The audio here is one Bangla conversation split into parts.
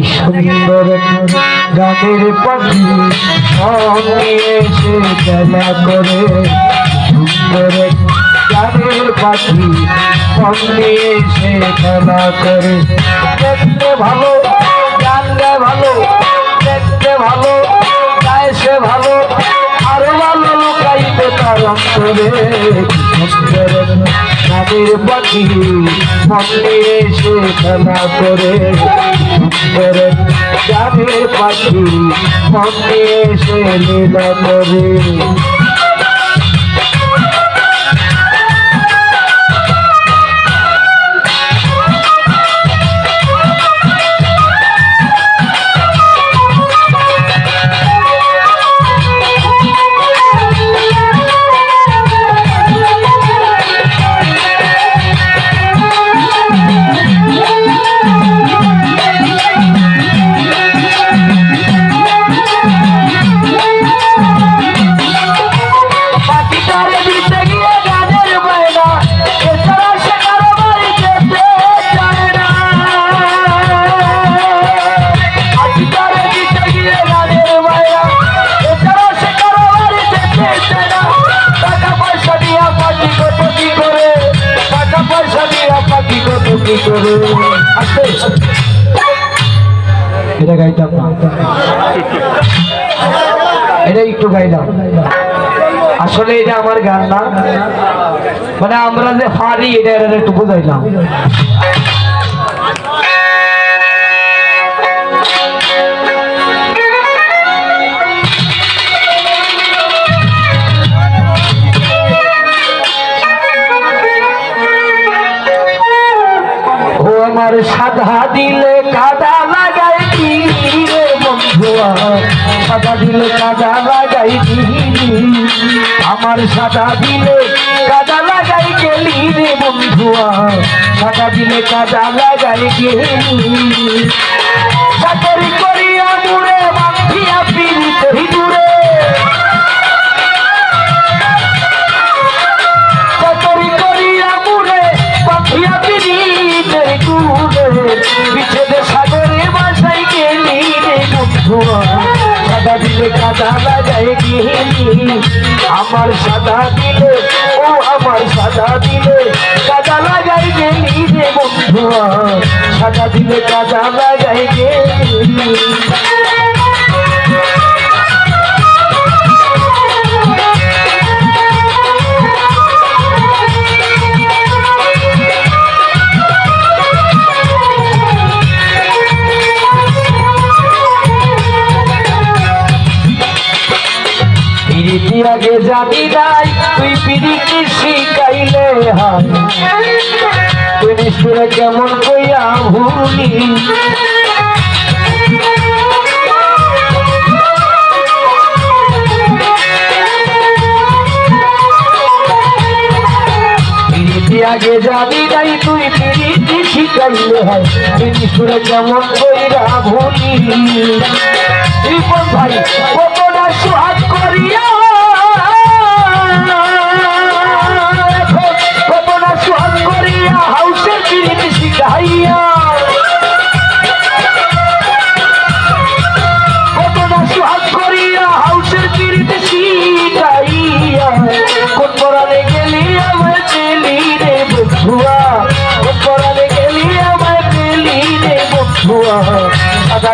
কি সুন্দর গানের পাখি। সঙ্গে এসে খেলা করে। সুন্দর গানের পাখি। সঙ্গে এসে খেলা করে। দেখতে ভালো গানটা ভালো, দেখতে ভালো, গায়ে ভালো, আরও ভালো লুকাইতে তার অন্তরে। গানের পাখি সঙ্গে এসে খেলা করে। গানের পাখি সঙ্গে এসে লীলা করে। এটা গাইতাম এটা একটু গাইলাম। আসলে এটা আমার গান না। মানে আমরা যে পারি এটা একটু বুঝাইলাম। আমার সাদা দিলে কাদা লাগাই রে বন্ধুয়া সাদা দিলে কাদা লাগাই আমার সাদা দিলে কাদা লাগাই গেলি রে বন্ধুয়া সাদা দিলে কাদা লাগাই গেলি। চাকরি করিয়া আমার সাদা দিলে, ও আমার সাদা দিলে কাজা লাগাই যে নিজে বন্ধু। সাদা দিলে কাজা লাগাই গেলি আগে জানি নাই, তুই পিরিতি শিখাইলে হয়। তুই নিষ্ঠুরে কেমন কইয়া ভুলি। আগে জানি নাই, তুই পিরিতি শিখাইলে হয়। তুই নিষ্ঠুরে কেমন কইরা ভুলি। ভাই কতটা সুহাগ করিয়া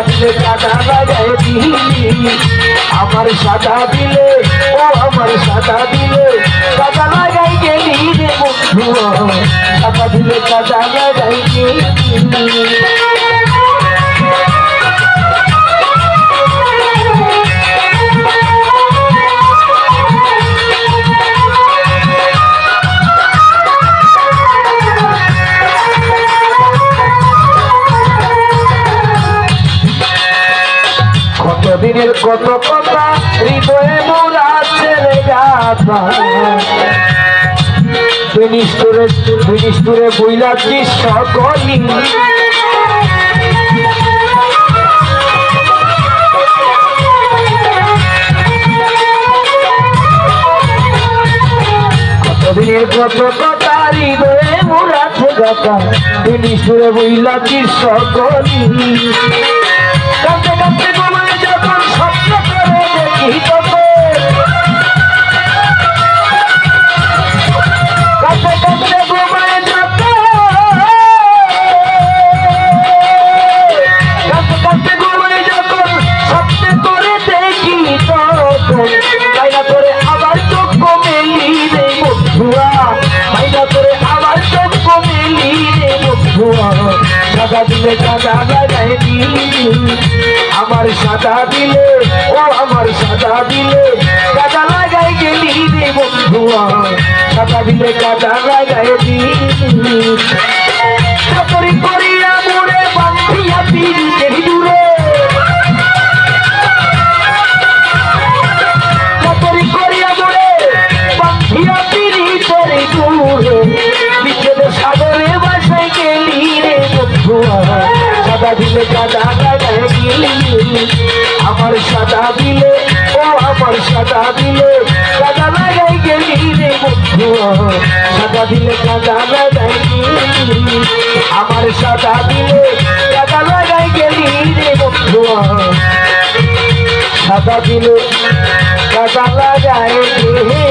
দিলে কাদা লাগাই দিলি আমার সাদা দিলে ও আমার সাদা দিলে কতদিনের কত কথা, হৃদয়ে মোরা ছেড়ে গাথা। বিনিষ্ঠুরে বিনিষ্ঠুরে বইলা কি সকলি কতদিনের কত কথা, হৃদয়ে মোরা ছেড়ে গাথা। বিনিষ্ঠুরে বইলা কি সকলি সাদা দিলে সাদা লাগাই দিলি আমার সাদা দিলে, ও আমার সাদা দিলে কাদা লাগাই গেলি রে বন্ধু সাদা দিলে কাদা লাগাই দিলি সাদা দিলে, ও আমার সাদা দিলে কাদা লাগাই গেলি রে বন্ধুয়া সাদা দিলে কাদা লাগাই আমার সাদা দিলে কাদা লাগাই গেলি রে বন্ধুয়া সাদা দিলে কাদা লাগাই গেলি।